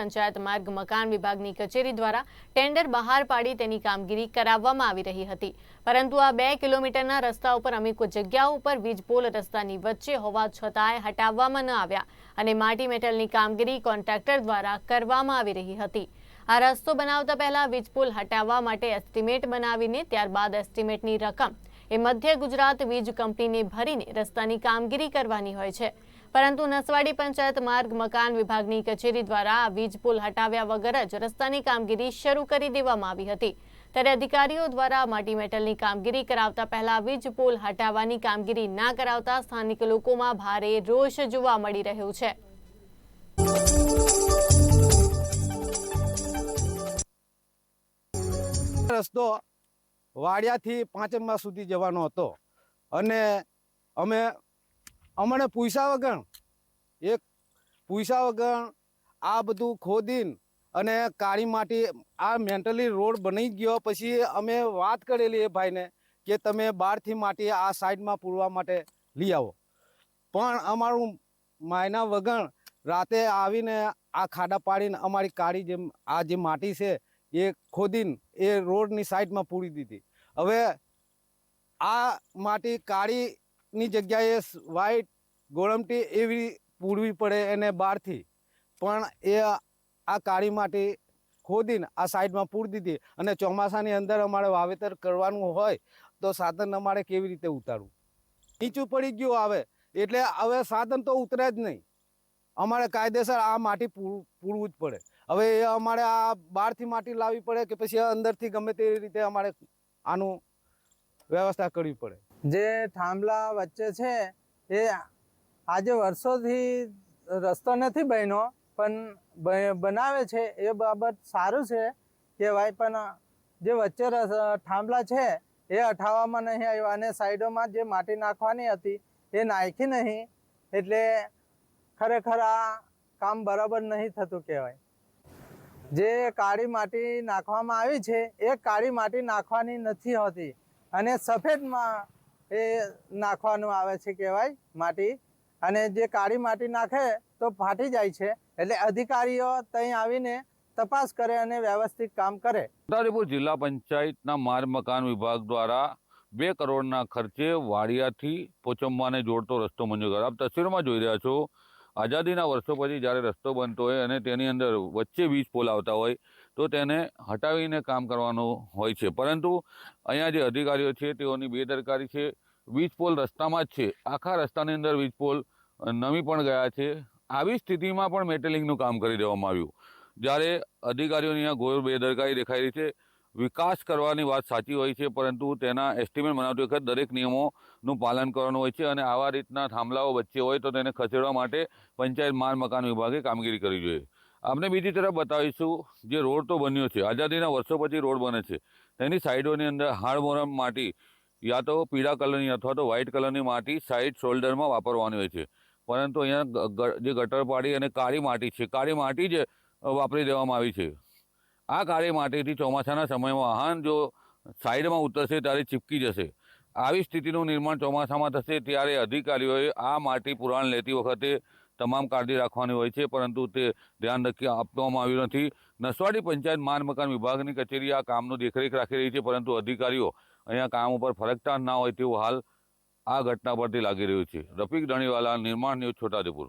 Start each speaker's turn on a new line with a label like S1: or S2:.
S1: પંચાયત માર્ગ મકાન વિભાગની કચેરી દ્વારા ટેન્ડર બહાર પાડી તેની કામગીરી કરાવવામાં આવી રહી હતી. પરંતુ આ બે કિલોમીટરના રસ્તા ઉપર અમુક જગ્યાઓ ઉપર વીજપોલ રસ્તાની વચ્ચે હોવા છતાંય હટાવવામાં ન આવ્યા અને માટી મેટલની કામગીરી કોન્ટ્રાક્ટર દ્વારા કરવામાં આવી રહી હતી. આ રસ્તો બનાવતા પહેલા વીજપોલ હટાવવા માટે એસ્ટિમેટ બનાવીને ત્યારબાદ એસ્ટિમેટની રકમ એ મધ્ય ગુજરાત વીજ કંપનીને ભરીને રસ્તાની કામગીરી કરવાની હોય છે. પરંતુ નસવાડી પંચાયત માર્ગ મકાન વિભાગની કચેરી દ્વારા વીજ પુલ હટાવ્યા વગર જ રસ્તાની કામગીરી શરૂ કરી દેવામાં આવી હતી. ત્યારે અધિકારીઓ દ્વારા માટી મેટલની કામગીરી કરાવતા પહેલા વીજ પુલ હટાવવાની કામગીરી ના કરાવતા સ્થાનિક લોકોમાં ભારે રોષ જોવા મળી રહ્યો છે.
S2: રસ્તો વાડિયાથી પાંચમમાં સુધી જવાનો હતો. અને અમે, અમને પૈસા વગર, એક પૈસા વગર આ બધું ખોદીને અને કાળી માટી, આ મેન્ટલી રોડ બની ગયો. પછી અમે વાત કરેલી એ ભાઈને કે તમે બહારથી માટી આ સાઈડમાં પૂરવા માટે લઈ આવો. પણ અમારું માયના વગર રાતે આવીને આ ખાડા પાડીને અમારી કાળી જે આ જે માટી છે એ ખોદીને એ રોડની સાઈડમાં પૂરી દીધી. હવે આ માટી કાળીની જગ્યાએ વ્હાઈટ ગોળમટી એવી પૂરવી પડે એને બહારથી. પણ એ આ કાળી માટી ખોદીને આ સાઈડમાં પૂરી દીધી અને ચોમાસાની અંદર અમારે વાવેતર કરવાનું હોય તો સાધન અમારે કેવી રીતે ઉતારવું? નીચું પડી ગયું આવે એટલે હવે સાધન તો ઉતરે જ નહીં. અમારે કાયદેસર આ માટી પૂરું, પૂરવું જ પડે. હવે એ અમારે આ બહારથી માટી લાવવી પડે કે પછી અંદરથી ગમે તે રીતે અમારે આનું વ્યવસ્થા કરવી પડે.
S3: જે થાંભલા વચ્ચે છે, એ આજે વર્ષોથી રસ્તો નથી બન્યો, પણ બનાવે છે, એ બાબત સારું છે કહેવાય, પણ જે વચ્ચે થાંભલા છે, એ હટાવવામાં નહીં આવ્યા અને સાઈડોમાં જે માટી નાખવાની હતી, એ નાખી નહીં, એટલે ખરેખર આ કામ બરાબર નહીં થતું કહેવાય. જે કાળી માટી નાખવામાં આવી છે, એ કાળી માટી નાખવાની નથી હોતી. અને સફેદમાં એ નાખવાનું આવે છે કહેવાય માટી. અને જે કાળી માટી નાખે તો ફાટી જાય છે, એટલે અધિકારીઓ ત્યાં આવીને તપાસ કરે અને વ્યવસ્થિત કામ કરે.
S4: છોટાઉદેપુર જિલ્લા પંચાયતના માર્ગ મકાન વિભાગ દ્વારા બે કરોડના ખર્ચે વાડિયાથી પોચંબાને જોડતો રસ્તો મંજૂર આપ તસવીરમાં જોઈ રહ્યા છો આઝાદીના વર્ષો પછી જ્યારે રસ્તો બનતો હોય અને તેની અંદર વચ્ચે વીજ પોલ આવતા હોય, તો તેને હટાવીને કામ કરવાનું હોય છે. પરંતુ અહીંયા જે અધિકારીઓ છે, તેઓની બેદરકારી છે. વીજ પોલ રસ્તામાં જ છે. આખા રસ્તાની અંદર વીજ પોલ નમી પણ ગયા છે. આવી સ્થિતિમાં પણ મેટેલિંગનું કામ કરી દેવામાં આવ્યું. જ્યારે અધિકારીઓની અહીંયા ઘોર બેદરકારી દેખાઈ રહી છે વિકાસ કરવાની વાત સાચી હોય છે, પરંતુ તેના એસ્ટિમેટ બનાવતી વખત દરેક નિયમોનું પાલન કરવાનું હોય છે અને આવા રીતના થાંભલાઓ વચ્ચે હોય તો તેને ખસેડવા માટે પંચાયત માલ મકાન વિભાગે કામગીરી કરવી જોઈએ. આપણે બીજી તરફ બતાવીશું, જે રોડ તો બન્યો છે, આઝાદીના વર્ષો પછી રોડ બને છે. તેની સાઈડોની અંદર હાડમોરમ માટી યા તો પીળા કલરની અથવા તો વ્હાઇટ કલરની માટી સાઈડ શોલ્ડરમાં વાપરવાની હોય છે. પરંતુ અહીંયા જે ગટર પાડી અને કાળી માટી છે, કાળી માટી જ વાપરી દેવામાં આવી છે. આ કાર્ય માટીથી ચોમાસાના સમયમાં વાહન જો સાઈડમાં ઉતરશે ત્યારે ચીપકી જશે. આવી સ્થિતિનું નિર્માણ ચોમાસામાં થશે ત્યારે અધિકારીઓએ આ માટી પુરાણ લેતી વખતે તમામ કાળજી રાખવાની હોય છે, પરંતુ તે ધ્યાન રાખી આપવામાં આવ્યું નથી. નસવાડી પંચાયત માન મકાન વિભાગની કચેરી આ કામનું દેખરેખ રાખી રહી છે, પરંતુ અધિકારીઓ અહીંયા કામ ઉપર ફરકતા ના હોય તેવું હાલ આ ઘટના પરથી લાગી રહ્યું છે. રફીક ધણીવાલા, નિર્માણ ન્યૂઝ, છોટાઉદેપુર.